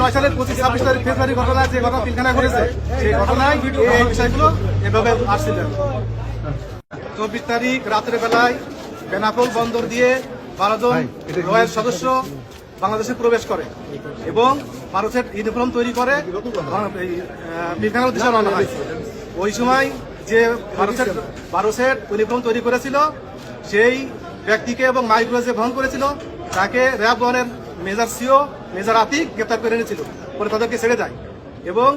নয় সালের পঁচিশ ঘটনা যে ঘটেছে, সেই ঘটনায় এই বিষয়গুলো এভাবে চব্বিশ তারিখ রাতের বেলায় বেনাপোল বন্দর দিয়ে বারো জন রয়্যাল সদস্য বাংলাদেশে প্রবেশ করে এবং সেট ইউনিফর্ম তৈরি করে পিলখানার উদ্দেশ্যে হয়। ওই সময় যে বারো সেট ইউনিফর্ম তৈরি করেছিল, সেই ব্যক্তিকে এবং মাইক্রোজে ভ্রমণ করেছিল। তাকে র্যাব ওয়ানের মেজর সিও মেজর আতিক গ্রেপ্তার করে এনেছিল, পরে তাদেরকে ছেড়ে দেয়। এবং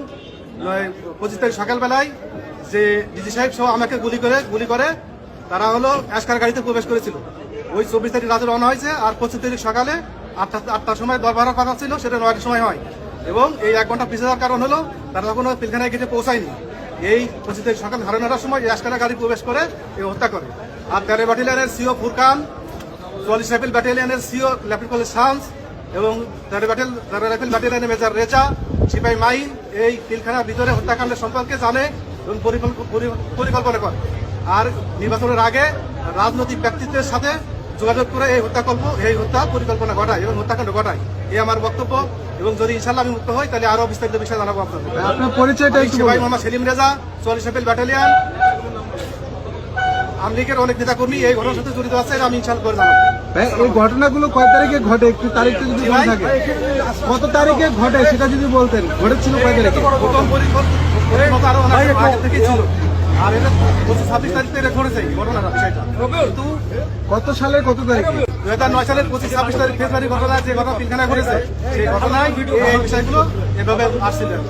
পঁচিশ তারিখ সকালবেলায় যে ডিজি সাহেব সহ আমাকে গুলি করে গুলি করে, তারা হলো অ্যাশকার গাড়িতে প্রবেশ করেছিল। ওই চব্বিশ তারিখ রাতে রওনা হয়েছে আর পঁচিশ তারিখ সকালে আটটা, আটটার সময় দরবারের কথা ছিল, সেটা নয়টার সময় হয়। এবং এই এক ঘণ্টা পিছিয়ে যাওয়ার কারণ হলো তারা তখনও পিলখানায় গেটে পৌঁছায়নি। এই পঁচিশ তারিখ সকাল সাড়ে নটার সময় এই অ্যাশকারা গাড়ি প্রবেশ করে এই হত্যা করে। আর তেরো ব্যাটালিয়ানের সিও ফুরকান চুয়াল্লিশ রাইফেল ব্যাটালিয়নের সিও কলেজ শামস এবং তেরো ব্যাটেল তেরো রাইফেল ব্যাটালিয়নের মেজর রেজা সিপাই মাইন এই পিলখানার ভিতরে হত্যাকাণ্ডের সম্পর্কে জানে এবং পরিকল্পনা করে। আর নির্বাচনের আগে রাজনৈতিক ব্যক্তিত্বের সাথে যোগাযোগ করে এই হত্যাকল্প এই হত্যা পরিকল্পনা ঘটায় এবং হত্যাকাণ্ড ঘটায়। এই আমার বক্তব্য এবং যদি ইনশাল্লাহ আমি মুক্ত হই তাহলে আরও বিস্তারিত বিষয় জানাব আপনাদের। আপনার পরিচয়টা সেলিম রেজা রাইফেল ব্যাটালিয়ন। আমলিগের অনেক নেতাকর্মী এই ঘটনার সাথে জড়িত আছে আমি ইনশাল্লাহ করে জানাব। এই ঘটনাগুলো কয় তারিখে ঘটে? একটু তারিখটা যদি মনে থাকে। কত তারিখে ঘটে সেটা যদি বলতেন ঘটেছিল কয় তারিখে? প্রথম পরিকল্পনা আরও অনেক আগে থেকেই ছিল। আর এটা পঁচিশ ছাব্বিশ তারিখ থেকে ঘটেছে ঘটনাটা সেটা কিন্তু কত সালে কত তারিখে? দুই হাজার নয় সালের পঁচিশ ছাব্বিশ তারিখ ফেব্রুয়ারি ঘটনা যে ঘটনা পিলখানা ঘটেছে সেই ঘটনায় এই বিষয়গুলো এভাবে আসছিলেন